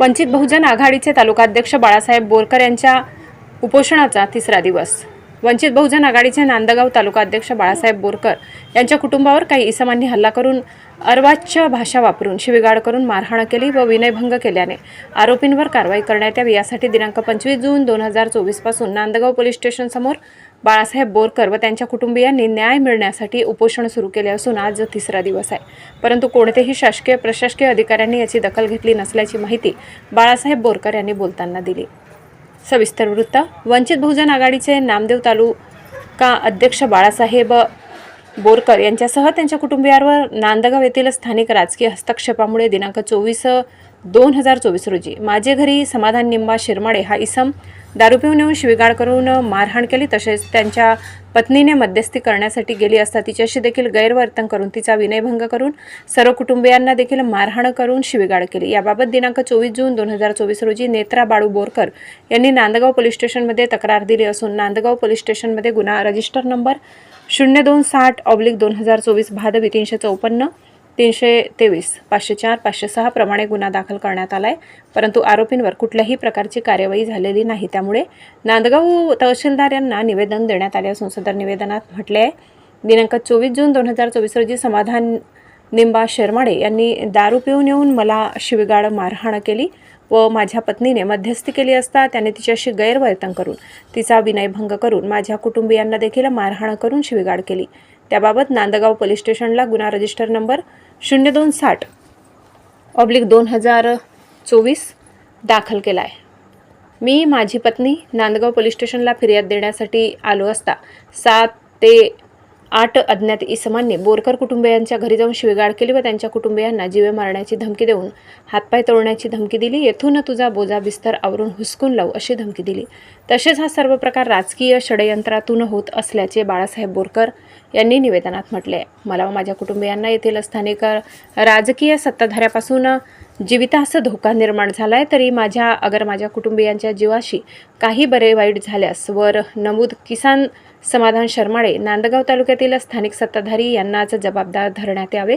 वंचित बहुजन आघाडीचे तालुकाध्यक्ष बाळासाहेब बोरकर यांच्या उपोषणाचा तिसरा दिवस. वंचित बहुजन आघाडीचे नांदगाव तालुका अध्यक्ष बाळासाहेब बोरकर यांच्या कुटुंबावर काही इसमांनी हल्ला करून अर्वाच्य भाषा वापरून शिवीगाळ करून मारहाण केली व विनयभंग केल्याने आरोपींवर कारवाई करण्यात यावी यासाठी दिनांक पंचवीस जून दोन हजार चोवीसपासून नांदगाव पोलीस स्टेशनसमोर बाळासाहेब बोरकर व त्यांच्या कुटुंबियांनी न्याय मिळण्यासाठी उपोषण सुरू केले असून आज तिसरा दिवस आहे. परंतु कोणतेही शासकीय प्रशासकीय अधिकाऱ्यांनी याची दखल घेतली नसल्याची माहिती बाळासाहेब बोरकर यांनी बोलताना दिली. सविस्तर वृत्त. वंचित बहुजन आघाडीचे नामदेव तालुका अध्यक्ष बाळासाहेब बोरकर यांच्यासह त्यांच्या कुटुंबियांवर नांदगाव येथील स्थानिक राजकीय हस्तक्षेपामुळे दिनांक चोवीस दोन हजार चोवीस रोजी माझे घरी समाधान निंबा शिरमाडे हा इसम दारू पिऊन येऊन शिवीगाळ करून मारहाण केली तसेच त्यांच्या पत्नीने मध्यस्थी करण्यासाठी गेली असता तिच्याशी देखील गैरवर्तन करून तिचा विनयभंग करून सर्व कुटुंबियांना देखील मारहाण करून शिवीगाळ केली. याबाबत दिनांक चोवीस जून दोन हजार चोवीस रोजी नेत्रा बाळू बोरकर यांनी नांदगाव पोलीस स्टेशनमध्ये तक्रार दिली असून नांदगाव पोलीस स्टेशनमध्ये गुन्हा रजिस्टर नंबर शून्य दोन साठ ऑब्लिक दोन हजार चोवीस भादवी तीनशे चौपन्न तीनशे तेवीस पाचशे चार पाचशे सहा प्रमाणे गुन्हा दाखल करण्यात आला आहे परंतु आरोपींवर कुठल्याही प्रकारची कार्यवाही झालेली नाही. त्यामुळे नांदगाव तहसीलदार यांना निवेदन देण्यात आले असून सदर निवेदनात म्हटले आहे. दिनांक चोवीस जून दोन हजार चोवीस रोजी समाधान निंबा शेरमाडे यांनी दारू पिऊन येऊन मला शिवीगाळ मारहाण केली व माझ्या पत्नीने मध्यस्थी केली असता त्याने तिच्याशी गैरवर्तन करून तिचा विनयभंग करून माझ्या कुटुंबियांना देखील मारहाण करून शिवीगाळ केली. त्याबाबत नांदगाव पोलीस स्टेशनला गुन्हा रजिस्टर नंबर शून्य दोन साठ. ऑब्लिक दोन हजार चोवीस दाखल केला आहे मी माझी पत्नी नांदगाव पोलीस स्टेशनला फिर्याद देण्यासाठी आलो असता सात ते आठ अज्ञात इसमांनी बोरकर कुटुंबियांच्या घरी जाऊन शिवेगाळ केली व त्यांच्या कुटुंबियांना जीवे मारण्याची धमकी देऊन हातपाय तोडण्याची धमकी दिली. येथून तुझा बोजा बिस्तर आवरून हुसकून लावू अशी धमकी दिली. तसेच हा सर्व प्रकार राजकीय षडयंत्रातून होत असल्याचे बाळासाहेब बोरकर यांनी निवेदनात म्हटले. आहे मला व माझ्या कुटुंबियांना येथील स्थानिक राजकीय सत्ताधाऱ्यापासून जीवितास धोका निर्माण झाला आहे तरी माझ्या अगर माझ्या कुटुंबियांच्या जीवाशी काही बरे वाईट झाल्यास वर नमूद किसान समाधान शर्माळे नांदगाव तालुक्यातील स्थानिक सत्ताधारी यांनाच जबाबदार धरण्यात यावे.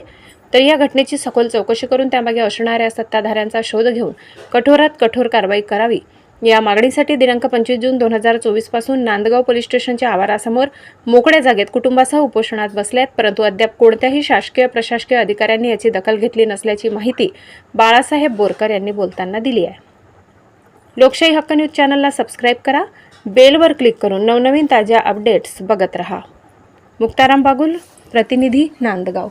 तर या घटनेची सखोल चौकशी करून त्यामागे असणाऱ्या सत्ताधाऱ्यांचा शोध घेऊन कठोरात कठोर कारवाई करावी. या मागणीसाठी दिनांक पंचवीस जून दोन हजार चोवीसपासून नांदगाव पोलीस स्टेशनच्या आवारासमोर मोकळ्या जागेत कुटुंबासह उपोषणात बसल्यात परंतु अद्याप कोणत्याही शासकीय प्रशासकीय अधिकाऱ्यांनी याची दखल घेतली नसल्याची माहिती बाळासाहेब बोरकर यांनी बोलताना दिली आहे. लोकशाही हक्क न्यूज चॅनलला सबस्क्राईब करा बेलवर क्लिक करून नवनवीन ताज्या अपडेट्स बघत रहा. मुक्ताराम बागुल प्रतिनिधी नांदगाव.